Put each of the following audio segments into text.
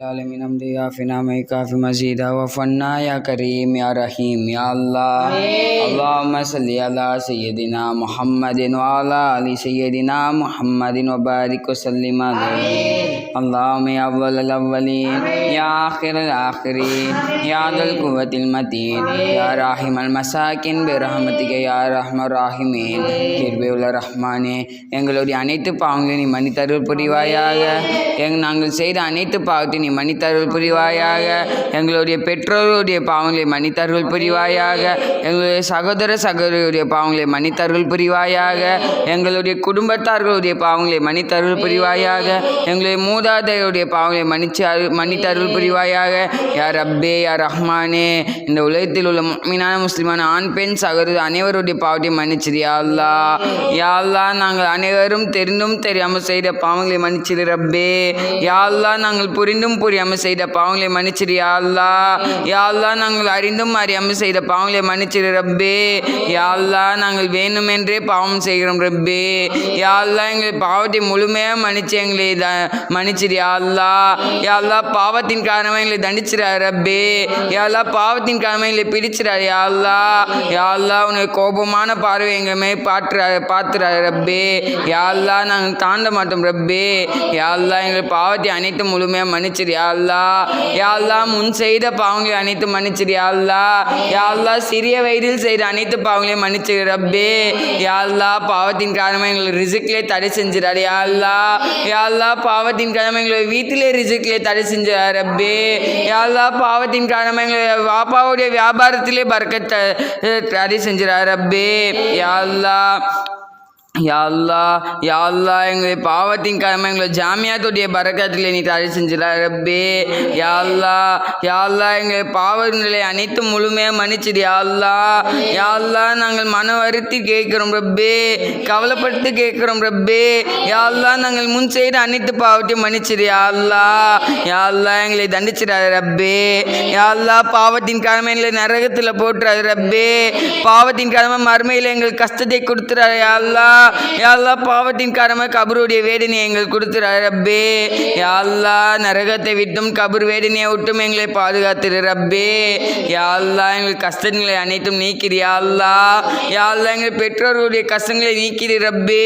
عالمین حمد یا فنا میں کافی مزید و فنا یا کریم یا رحیم یا اللہ اللہم صلی اللہ سیدنا محمد وعلا علی سیدنا محمد و بارک وسلم اللهم يا اول الاولين يا اخر الاخرين يا ذا القوة المتين يا راحم المساكين برحمتك يا ارحم الراحمين கிருபையுள்ள ரஹ்மானே எங்களுடைய அனைத்து பாவங்களையும் நீ மன்னித்தருள் புரிவாயாக எங் நாங்கள் செய்த அனைத்து பாவத்தை நீ மன்னித்தருள் புரிவாயாக எங்களுடைய பெற்றோருடைய பாவங்களை மன்னித்தருள் புரிவாயாக எங்களுடைய சகோதர சகோதரியுடைய பாவங்களை மன்னித்தருள் புரிவாயாக எங்களுடைய குடும்பத்தார்களுடைய பாவங்களை மன்னித்தருள் புரிவாயாக எங்களுடைய மூதாதையருடைய பாவங்களை மன்னிச்சு அருள் புரிவாயாக. யா ரப்பே யா ரஹ்மானே இந்த உலகத்தில் உள்ள மீனான முஸ்லிமான ஆண் பெண் சகோதரர் அனைவருடைய பாவத்தையும் மன்னிச்சிரு யாழ்லா யாழ்லா நாங்கள் அனைவரும் தெரிந்தும் தெரியாமல் செய்த பாவங்களை மன்னிச்சிரு ரப்பே. யாழ்லா நாங்கள் புரிந்தும் புரியாமல் செய்த பாவங்களை மன்னிச்சிரு யாழ்லா அல்லா. நாங்கள் அறிந்தும் அறியாமல் செய்த பாவங்களை மன்னிச்சிரு ரப்பே. யாழ்லா நாங்கள் வேணுமென்றே பாவம் செய்கிறோம் ரப்பே. யாழ்லா எங்கள் பாவத்தை முழுமையாக மன்னிச்சு எங்களை த மன்னிச்சிரு யா அல்லா. பாவத்தின் காரணமாக எங்களை தண்டிச்சிரு ரப்பே. யா பாவத்தின் காரணமாக எங்களை பிடிச்சிடாரு யாழ்லா யாழ்லா உனக்கு கோபமான பார்வை எங்கமே மேல் பாற்று பார்த்துறாரு ரப்பே. யா நாங்கள் தாண்ட மாட்டோம் ரப்பே. யாழ்லா எங்களை எங்கள் பாவத்தை அனைத்தும் முழுமையாக மன்னிச்சிரு அல்லா. யா முன் செய்த பாவங்களை அனைத்து மன்னிச்சிரு அல்லா. யா சிறிய வயதில் செய்த அனைத்து பாவங்களையும் மன்னிச்சிரு ரப்பே. யாழ்லா பாவத்தின் காரணமாக எங்களுக்கு ரிசுக்கிலே தடை செஞ்சிடாரு யாழ்லா யாழ்லா யா பாவத்தின் காரணமாக எங்களை வீட்டிலே ரிசுக்கிலே தடை செஞ்சிடாரு ரப்பே யா பாவத்தின் காரணமாக எங்களை வாப்பாவுடைய வியாபாரத்திலே பறக்க தடை செஞ்சிடாரு ரப்பே யா யாழ்லா யாழ்லா எங்களை பாவத்தின் காரணமாக எங்களை ஜாமியாத்துடைய பரக்கத்தில் நீ தடை செஞ்சிடா ரப்பே. யாழ்லா யாழ்லா யா எங்களை பாவங்களை அனைத்தும் முழுமையாக மன்னிச்சிடு யாழ்லா அல்லா. நாங்கள் மன வருத்தி கேட்குறோம் ரப்பே. கவலைப்பட்டு கேட்குறோம் ரப்பே. யாழ்லா நாங்கள் முன் செய்த அனைத்து பாவத்தையும் மன்னிச்சிடு யாழ்லா அல்லா. எங்களை தண்டிச்சிடாது ரப்பே. யாழ்லா பாவத்தின் காரணமாக எங்களை நரகத்தில் போட்டுறாது ரப்பே. பாவத்தின் காரணமாக மறுமையில் எங்களுக்கு கஷ்டத்தை கொடுத்துறாரு யாழ்லா அல்லா பாவத்தின் காரணமாக கபருடைய வேதனையை எங்களுக்கு கொடுத்துரு ரப்பே. யா நரகத்தை விட்டும் கபர் வேதனையை விட்டும் எங்களை பாதுகாத்துரு ரப்பே. யா எங்கள் கஷ்டங்களை அனைத்தும் நீக்கிடு யா அல்லா யா எங்கள் பெற்றோர்களுடைய கஷ்டங்களை நீக்கிடு ரப்பே.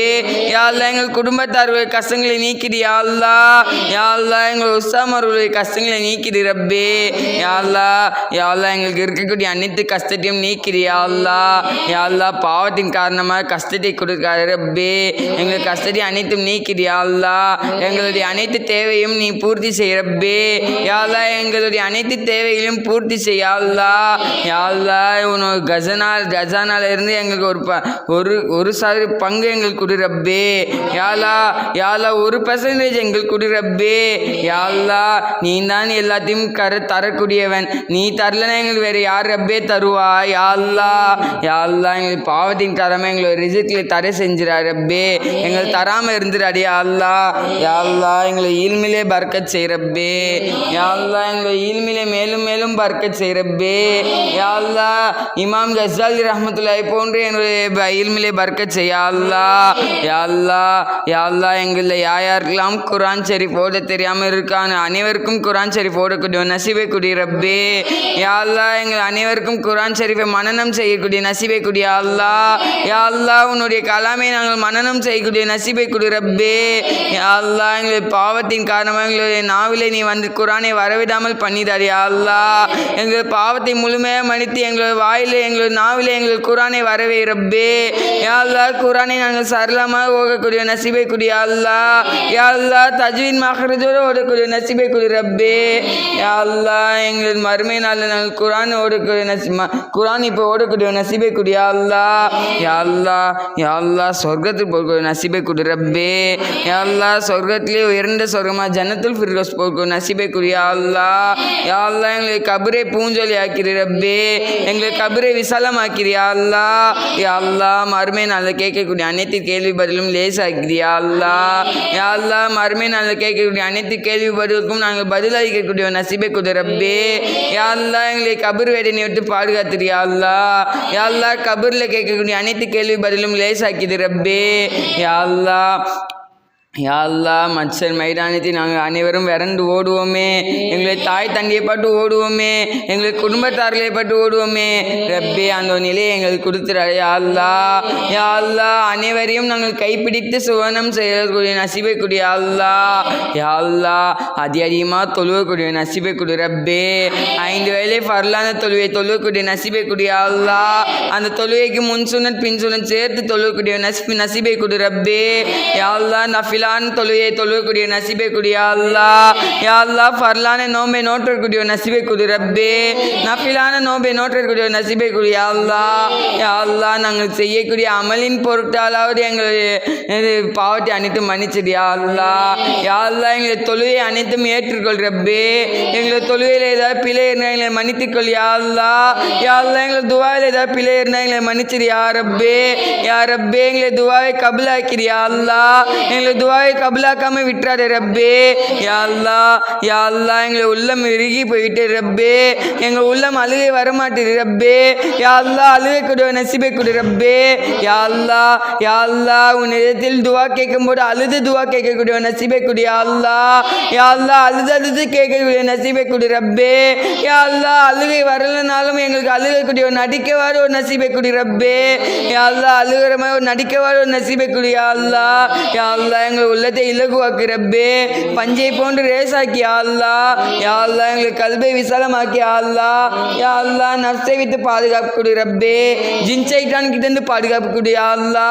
யா எங்கள் குடும்பத்தார்களுடைய கஷ்டங்களை நீக்கிடு யா அல்லா யா எங்கள் உஸ்தாமர்களுடைய கஷ்டங்களை நீக்கிடு ரப்பே. யாழ்லா அல்லா எங்களுக்கு இருக்கக்கூடிய அனைத்து கஷ்டத்தையும் நீக்கிடு யா அல்லா பாவத்தின் காரணமாக கஷ்டத்தை கொடுக்காத ரப்பே. எங்கள் கஷ்டத்தை அனைத்தும் நீக்கிடுயாளா அல்லா. எங்களுடைய அனைத்து தேவையும் நீ பூர்த்தி செய் ரப்பே. எங்களுடைய அனைத்து தேவைகளையும் பூர்த்தி செய் யாழ்லா அல்லா. கஜனா அல்லா கஜானால இருந்து எங்களுக்கு ஒரு ப ஒரு ஒரு சதவீத பங்கு எங்களுக்கு கொடு ரப்பே. யாழா யாலா ஒரு பர்சன்டேஜ் எங்களுக்கு கொடு ரப்பே. நீ தான் எல்லாத்தையும் கர தரக்கூடியவன். நீ தரலனா எங்களுக்கு வேறு யார் ரப்பே தருவா? யாழ்லா யாழ்லா எங்களுக்கு பாவத்தின் காரணமாக எங்களை தர செஞ்சு செஞ்சிடா ரப்பே. எங்களுக்கு தராமல் இருந்துடாடி யாழ்லா யாழ்லா எங்களை ஈல்மிலே பர்க்கத் செய் ரப்பே. யாழ்லா எங்களை ஈல்மிலே மேலும் மேலும் பர்க்கத் செய் ரப்பே. யாழ்லா இமாம் கசாலி ரஹமத்துல்லாய் போன்று என்னுடைய ப- இல்மிலே பர்க்கத் செய்ய அல்லா. யா அல்லா யா அல்லா எங்களில் யார் யாருக்கெல்லாம் குரான் ஷெரீஃப் ஓட தெரியாமல் இருக்கான்னு அனைவருக்கும் குரான் ஷெரீஃப் ஓடக்கூடிய நசீபை கூடிய ரப்பே. யா அல்லா எங்கள் அனைவருக்கும் குரான் ஷெரீஃபை மனனம் செய்யக்கூடிய நசீபை கூடிய அல்லா. யா அல்லா உன்னுடைய கலாமை நாங்கள் மனனம் செய்யக்கூடிய நசீபை கொடு ரப்பே அல்லா எங்களுடைய பாவத்தின் காரணமாக எங்களுடைய நாவிலே நீ வந்து குரானை வரவிடாமல் பண்ணிதார் அல்லா எங்கள் பாவத்தை முழுமையாக மன்னித்து எங்களோட வாயிலே எங்களோட நாவிலே எங்கள் குரானை வரவே ரப்பே. யாழ்லா குரானை நாங்கள் சரளமாக ஓகக்கூடிய நசீபை கூடிய அல்லா யாழ்லா தஜ்வீன் மஹரஜோடு ஓடக்கூடிய நசீபை குடி ரப்பே. யாழ்லா அல்லா எங்கள் மறுமை நாளில் நாங்கள் குரான் ஓடக்கூடிய நசி குரான் இப்போ ஓடக்கூடிய நசீபை கூடிய அல்லா யா யாழ்லா யா அல்லா சொர்க்கத்தில் போகக்கூடிய நசீபை கூடிய ரப்பே யா அல்லா சொர்க்கத்திலே உயர்ந்த சொர்க்கமாக ஜன்னத்துல் ஃபிர்தோஸ் போகக்கூடிய நசீபை கூடிய அல்லா யா எங்களை கபரை பூஞ்சொலி ஆக்கிற ரப்பே. எங்களை கபரை விசாலமாக்கிறியா அல்லா யா மறுமை நாளில் கேட்கக்கூடிய அனைத்து கேள்வி பதிலும் லேசாக்கிறியா அல்லா யா மறுமை நாளில் கேட்கக்கூடிய அனைத்து கேள்வி பதிலுக்கும் நாங்கள் பதில் அளிக்கக்கூடிய நசீபை கொடு ரப்பே. யா எங்களை கபர் வேடனை விட்டு பாதுகாத்துறியா அல்லா யா கபரில் கேட்கக்கூடிய அனைத்து கேள்வி பதிலும் லேசாக்கிது ரப்பே யா யாழ்லா மச்சர் மைதானத்தில் நாங்கள் அனைவரும் விரண்டு ஓடுவோமே. எங்களை தாய் தந்தையை பட்டு ஓடுவோமே. எங்களை குடும்பத்தார்களை பட்டு ஓடுவோமே. ரப்பே அந்த ஒரு நிலையை எங்களுக்கு கொடுத்துறாரு யாழ்லா யாழ்லா அனைவரையும் நாங்கள் கைப்பிடித்து சுவனம் செய்யக்கூடிய நசிபை கூடிய அல்லாஹ். யா அதி அதிகமாக தொழுவக்கூடிய நசிபை கொடு ரப்பே. ஐந்து வேளை ஃபர்லான தொழுவை தொழுவக்கூடிய நசிபை அல்லா அந்த தொழுவைக்கு முன் சுனத் பின் சுனத் சேர்த்து தொழுவக்கூடிய நசிபை கொடு ரப்பே. யாழ்லா நஃபிலா நஃபிலான தொழுவை தொழுவக்கூடிய நசிபை கூடிய அல்லாஹ் யாழ்லா ஃபர்லான நோம்பை நோற்றக்கூடிய நசிபை குடி ரப்பே. நஃபிலான நோம்பை நோற்றக்கூடிய நசிபை கூடிய அல்லாஹ் யாழ்லா நாங்கள் செய்யக்கூடிய அமலின் பொருட்டாலாவது எங்களுடைய பாவத்தை அனைத்து மன்னிச்சிடு யாழ்லா அல்லாஹ் எங்களை தொழுவை அனைத்தும் ஏற்றுக்கொள் ரப்பே. எங்களை தொழுவையில் ஏதாவது பிழை இருந்தால் எங்களை மன்னித்துக்கொள் யாழ்லா யாழ்லா யா எங்களை துவாவில் ஏதாவது பிழை இருந்தால் எங்களை மன்னிச்சிடு யா ரப்பே. ரப்பே எங்களை துவாவை கபுலாக்கிடு அல்லா. எங்களை எங்களை துவாவை கபலாக்காம விட்டுறாரு ரப்பே. யாழ்லா யாழ்லா எங்களை உள்ளம் இறுகி போயிட்டு ரப்பே. எங்கள் உள்ளம் அழுகை வரமாட்டேது ரப்பே. யாழ்லா அழுகை கொடு நசிபை கொடு ரப்பே. யாழ்லா யாழ்லா உன் இடத்தில் துவா கேட்கும்போது அழுது துவா கேட்கக்கூடிய நசிபை கொடு யாழ்லா அல்லாஹ் அழுது அழுது கேட்கக்கூடிய நசிபை கொடு ரப்பே. யாழ்லா அழுகை வரலனாலும் எங்களுக்கு அழுகக்கூடிய ஒரு நடிக்க ஒரு நசிபை கொடு ரப்பே. யாழ்லா அழுகிற மாதிரி ஒரு நடிக்க ஒரு நசிபை கொடு யாழ்லா அல்லாஹ் யா எங்கள் உள்ளத்தை இலகுவாக்கு ரப்பே பஞ்சை போன்று ரேசாக்கி ஆல்லா யாழ்லா எங்களுக்கு கல்வை விசாலமாக்கி ஆல்லா யாழ்லா நர்ஸை விட்டு பாதுகாப்பு கொடு ரப்பே ஜின்சைட்டான் கிட்ட இருந்து பாதுகாப்பு கொடு யாழ்லா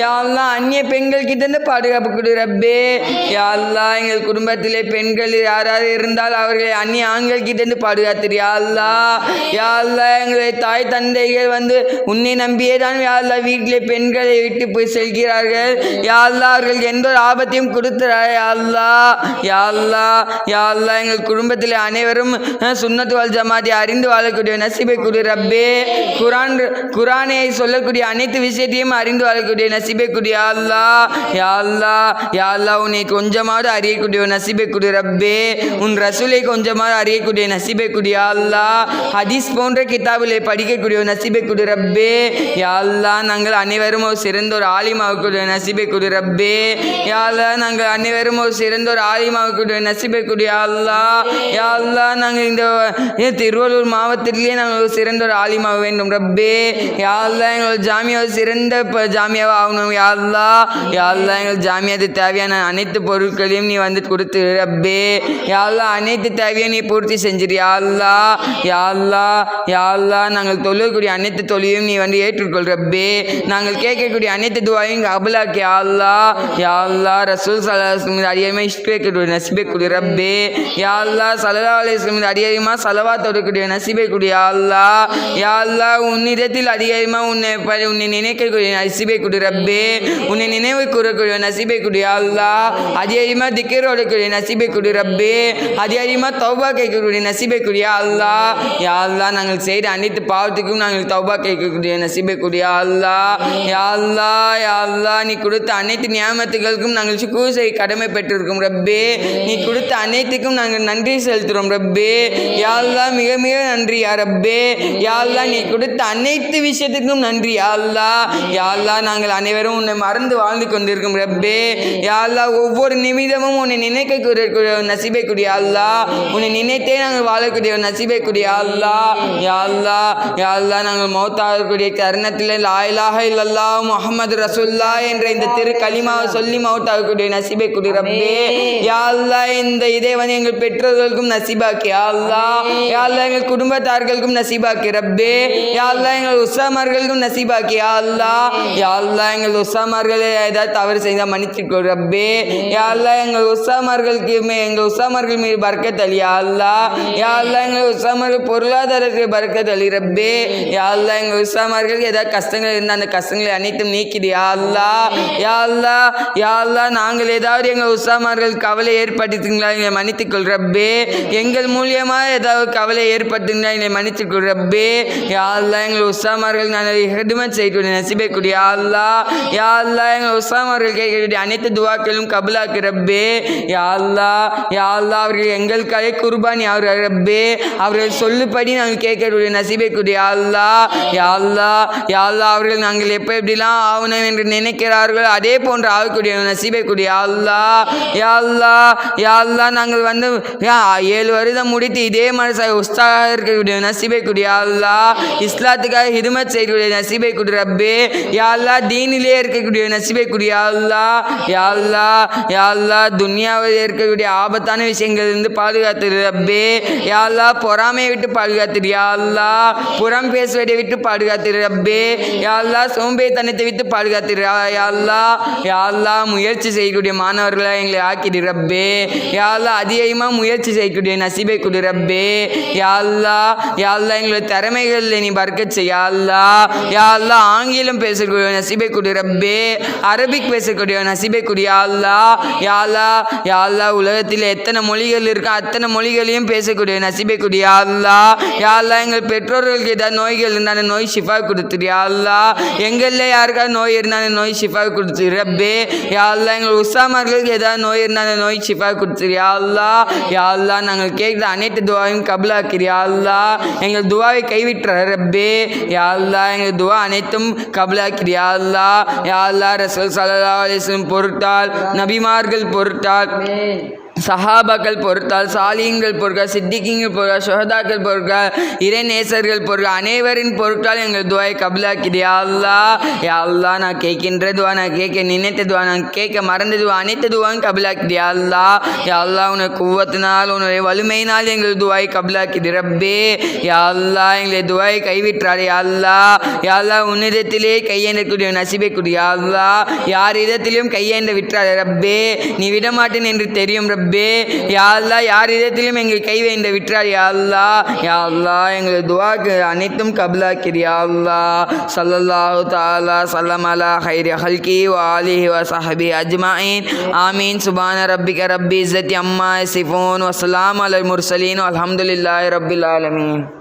யாழ்லா அந்நிய பெண்கள் கிட்ட இருந்து பாதுகாப்பு கொடு ரப்பே யாழ்லா எங்கள் குடும்பத்திலே பெண்கள் யாராவது இருந்தால் அவர்களை அந்நிய ஆண்கள் கிட்ட இருந்து பாதுகாத்துரு யாழ்லா யாழ்லா எங்களை தாய் தந்தைகள் வந்து உன்னை நம்பியே தான் யாழ்லா வீட்டிலே பெண்களை விட்டு போய் செல்கிறார்கள் யாழ்லா அவர்கள் எந்த ஒரு லாபத்தையும் கொடுத்துறாய். அல்லா அல்லாஹ் யாழ்லா யா எங்கள் குடும்பத்தில் அனைவரும் சுண்ணத்து சுன்னத் ஜமாதி அறிந்து வாழக்கூடிய நசிபை குடி ரப்பே. குரான் குரானை சொல்லக்கூடிய அனைத்து விஷயத்தையும் அறிந்து வாழக்கூடிய நசிபை குடி அல்லா. அல்லாஹ் யாழ்லா உன்னை கொஞ்சமாவது அறியக்கூடிய நசிபை குடி ரப்பே. உன் ரசூலை கொஞ்சமாவது அறியக்கூடிய நசிபை குடி அல்லா. அல்லாஹ் ஹதீஸ் போன்ற கிதாபிலே படிக்கக்கூடிய ஒரு நசிபை கொடு ரப்பே. யாழ்லா நாங்கள் அனைவரும் ஒரு சிறந்த ஒரு ஆலிமாவுக்குரிய நசிபை குடி ரப்பே. யா யாழ்லா நாங்கள் அனைவரும் ஒரு சிறந்த ஒரு ஆலிமாவுக்குரிய நசிபை அல்லா யாழ்லா. அல்லாஹ் நாங்கள் இந்த திருவள்ளூர் மாவட்டத்திலேயே நாங்கள் ஒரு சிறந்த ஒரு ஆலிமாக வேண்டும். ரப்பே யாழ்லா எங்களோட ஜாமியாவை ஜாமியா ஒரு சிறந்த ப- ஆகணும். யாழ்லா யாழ்லா எங்களுக்கு அல்லாஹ் எங்கள் ஜாமியாவுக்கு தேவையான அனைத்து பொருட்களையும் நீ வந்து கொடுத்து ரப்பே. யாழ்லா அனைத்து தேவையும் நீ பூர்த்தி செஞ்சிரு. யாழ்லா யாழ்லா யாழ்லா நாங்கள் தொழுகக்கூடிய அனைத்து தொழிலையும் நீ வந்து ஏற்றுக்கொள் ரப்பே. நாங்கள் கேட்கக்கூடிய அனைத்து துவாயும் கபலாக்கி யாழ்லா யாழ்லா அல்லாஹ் ரசூல் சலாஹ் அதிகமாக இஷ்டக்கூடிய நசிபை கூடிய ரப்பே. யா அல்லா சல்லா அலிஸ்லம் அதிகமாக சலவா தொடக்கூடிய நசிபே கூடிய அல்லா அல்லாஹ். யா அல்லா உன்னிடத்தில் அதிகமாக உன்னை உன்னை நினைக்கக்கூடிய நசிபே கூடிய ரப்பே. உன்னை நினைவு கூறக்கூடிய நசிபே கூடிய அல்லா அல்லாஹ். அதிகமாக திக்கரோடக்கூடிய நசிபே கூடிய ரப்பே. அதிகமாக தௌபா கேட்கக்கூடிய நசிபே கூடிய அல்லா அல்லாஹ். யா அல்லா நாங்கள் செய்த அனைத்து பாவத்துக்கும் நாங்கள் தௌபா கேட்கக்கூடிய நசிபே கூடிய அல்லா அல்லாஹ். யா அல்லா யா அல்லாஹ் நீ கொடுத்த அனைத்து நியமத்துகளுக்கும் நாங்கள் சுக்கூர் செய்ய கடமை பெற்றிருக்கோம் ரப்பே. நீ கொடுத்த அனைத்துக்கும் நாங்கள் நன்றி செலுத்துகிறோம் ரப்பே. யாழ்லா மிக மிக நன்றி யா ரப்பே. யாழ்லா நீ கொடுத்த அனைத்து விஷயத்துக்கும் நன்றி யாழ்லா. அல்லாஹ் நாங்கள் அனைவரும் உன்னை மறந்து வாழ்ந்து கொண்டிருக்கும் ரப்பே. யாழ்லா ஒவ்வொரு நிமிடமும் உன்னை நினைக்கக்கூடிய நசிபை கூடிய அல்லாஹ் உன்னை நினைத்தே நாங்கள் வாழக்கூடிய நசிபை கூடிய அல்லாஹ் யாழ்லா அல்லாஹ் நாங்கள் மௌத்தாகக்கூடிய தருணத்தில் லாயிலாக இல்லல்லா முகமது ரசுல்லா என்ற இந்த திரு கலிமாவை சொல்லி மௌத்தாகக்கூடிய நசிபை கூடிய ரப்பே யா அல்லாஹ் இந்த இதை வந்து எங்கள் பெற்றோர்களுக்கும் நசிபாக்கி யா அல்லாஹ் யா அல்லாஹ் எங்கள் குடும்பத்தார்களுக்கும் நசிபாக்கி ரப்பே யா அல்லாஹ் எங்கள் உஸ்ஸாமார்களுக்கும் நசிபாக்கி யா அல்லாஹ் யா அல்லாஹ் எங்கள் உஸ்ஸாமார்களை ஏதாவது தவறு செய்தால் மன்னிச்சுக்கோ ரப்பே யா அல்லாஹ் எங்கள் உஸ்ஸாமார்களுக்கு மே- எங்கள் உஸ்ஸாமார்கள் மீது பறக்கத் அலி யா அல்லாஹ் யா அல்லாஹ் எங்கள் உஸ்ஸாமார்கள் பொருளாதாரத்துக்கு பறக்கத் அலி ரப்பே யா அல்லாஹ் எங்கள் உஸ்ஸாமார்களுக்கு ஏதாவது கஷ்டங்கள் இருந்தால் அந்த கஷ்டங்களை அனைத்தும் நீக்கிடு யா அல்லாஹ் யா அல்லாஹ் நாங்கள் ஏதாவது எங்கள் உஸ்தாமார்கள் கவலை ஏற்படுத்துங்களா என்னை மன்னித்துக்கொள் ரப்பே. எங்கள் மூலியமாக ஏதாவது கவலை ஏற்படுத்துங்களா என்னை மன்னித்துக்கொள் ரப்பே. யாழ்லா எங்கள் உஸ்தாமார்கள் நாங்கள் ஹெட்மெண்ட் செய்யக்கூடிய நசிபை கூடிய யா அல்லாஹ். எங்கள் உஸ்தாமார்கள் கேட்கக்கூடிய அனைத்து துவாக்களும் கபுலாக்கு ரப்பே. யாழ்லா அவர்கள் எங்கள் கலை குர்பானி அவர் ரப்பே. அவர்கள் சொல்லுபடி நாங்கள் கேட்கக்கூடிய நசிபை கூடிய யா அல்லாஹ் யாழ்லா அவர்கள் நாங்கள் எப்போ எப்படிலாம் ஆகணும் என்று நினைக்கிறார்கள் அதே போன்று ஆகக்கூடிய நசி நசீபை கொடு அல்லா யா நாங்கள் வந்து ஏழு வருடம் முடித்து இதே மாதிரி உஸ்தாக இருக்கக்கூடிய நசீபை கொடு அல்லா இஸ்லாத்துக்காக ஹிதுமத் செய்யக்கூடிய நசீபை கொடு ரப்பே யா தீனிலே இருக்கக்கூடிய நசீபை கொடு யா அல்லா யா அல்லா துன்யாவில் இருக்கக்கூடிய ஆபத்தான விஷயங்கள் இருந்து பாதுகாத்துரு ரப்பே யா பொறாமையை விட்டு பாதுகாத்துரு யா புறம் பேசுவதை விட்டு பாதுகாத்துரு ரப்பே யா சோம்பே சோம்பேத்தனத்தை விட்டு பாதுகாத்துரு யா- யா முயல் முயற்சி செய்யக்கூடிய மாணவர்களை எங்களை ஆக்கிடு ரப்பே யாழ்லா அதிகமாக முயற்சி செய்யக்கூடிய நசீபை கொடு ரப்பே யாழ்லா யாழ்லா எங்களுடைய திறமைகளில் நீ பர்க்கத் செய்ய யாழ்லா ஆங்கிலம் பேசக்கூடிய நசீபை கொடு ரப்பே அரபிக் பேசக்கூடிய நசிபை கொடு யாழ்லா யாழ்லா யாழ்லா உலகத்தில் எத்தனை மொழிகள் இருக்கோ அத்தனை மொழிகளையும் பேசக்கூடிய நசிபை கொடு யாழ்லா யாழ்லா எங்கள் பெற்றோர்களுக்கு ஏதாவது நோய்கள் இருந்தாலும் நோய் ஷிஃபா கொடுத்துரு யாழ்லா எங்களில் யாருக்காவது நோய் இருந்தாலும் நோய் ஷிஃபா கொடுத்துரு ரப்பே யாழ் அல்லா எங்கள் உஸ்ஸாமார்களுக்கு ஏதாவது நோய் இருந்தாலும் நோய் ஷிஃபா கொடுத்துரு. அல்லா யா அல்லா நாங்கள் கேட்குற அனைத்து துவாவையும் கபலாக்கிறியா அல்லா எங்கள் துவாவை கைவிட்டுற ரப்பே. யா அல்லா எங்கள் துவா அனைத்தும் கபலாக்கிறியா அல்லா யா அல்லா ரசல் சல்லல்லாஹு அலிஸ்லம் பொருட்டால் நபிமார்கள் பொருட்டால் சஹாபாக்கள் பொறுத்தால் சாலியங்கள் பொருட்கள் சித்திகிங்கள் பொருட்கள் சுகதாக்கள் பொருட்கள் இறைநேசர்கள் பொருட்கள் அனைவரின் பொருட்கள் எங்கள் துவாயை கபலாக்கிது அல்லா அல்லா நான் கேட்கின்ற துவா நான் கேட்க நினைத்த துவா நான் கேட்க மறந்த துவா அனைத்து துவாவும் கபலாக்கிது அல்லா யா அல்லா உனக்கு குவத்தினால் உன்னுடைய வலிமையினால் எங்கள் துவாயை கபலாக்கிது ரப்பே யா அல்லா எங்களை துவாயை கைவிட்டார் யா அல்லா யா அல்லா உன்னிடத்திலே கையேந்தக்கூடிய நசிபை கொடு அல்லா யார் இதத்திலும் கையேந்த விட்டார். ரப்பே நீ விடமாட்டேன் என்று தெரியும். ரப்பே யா யாழ்லா யார் இதத்திலும் எங்கள் கை வைந்து விட்டார் யா யாழ்லா யா எங்கள் துவாக்கு அனைத்தும் கபலாக்கிற யா அல்லா. சல்லல்லாஹு தாலா சல்லம் அலா ஹைரி ஹல்கி வ வ சஹபி அஜ்மாயின். ஆமீன். சுபான ரப்பிக ரப்பி இஸ்ஸத்தி அம்மா சிஃபோன் வசலாம் அலல் முர்சலீன். அல்ஹம்துலில்லாஹி ரப்பில் ஆலமீன்.